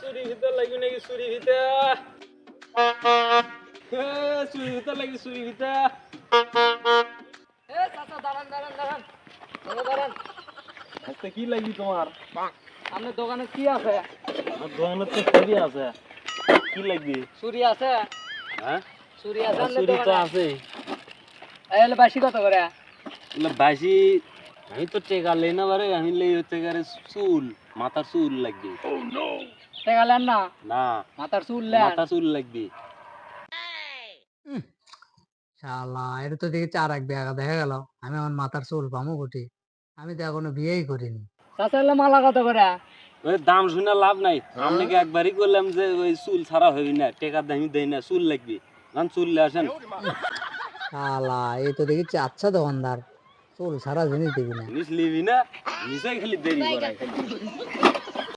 চুরি ভিতর লাগি নাকি চুরি ভিতর চুরি ভিতর লাগি চুরি ভিতর দাঁড়ান দাঁড়ান দাঁড়ান। দাঁড়ান আজকে কি লাগি তোমার আপনার দোকানে কি আছে? আমার দোকানে তো চুরি আছে। কি লাগবে চুরি আছে। হ্যাঁ চুরি আছে চুরি তো আছে এই হলে বাসি কত করে না বাসি আমি তো টেকা লেই না বারে আমি লেই হচ্ছে গারে চুল মাথার চুল লাগবে। টাকা লেন না? না। মাথার চুল লেন। মাথা চুল লাগবে। শালা এটা তো দেখি চার এক দেখা গেল। আমি আমার মাথার চুল পামো ঘটি আমি তো এখনও বিয়েই করিনি। চাচা হলে মালা কত করে? ওই দাম শুনে লাভ নাই। আপনাকে একবারই করলাম যে ওই চুল ছাড়া হবি না টেকার দামি দেয় না চুল লাগবে। কারণ চুল লে আসেন। শালা এই তো দেখি আচ্ছা দোকানদার। চুল সারা জিনিস দিবি না। জিনিস লিবি না নিজে খালি দেরি করাই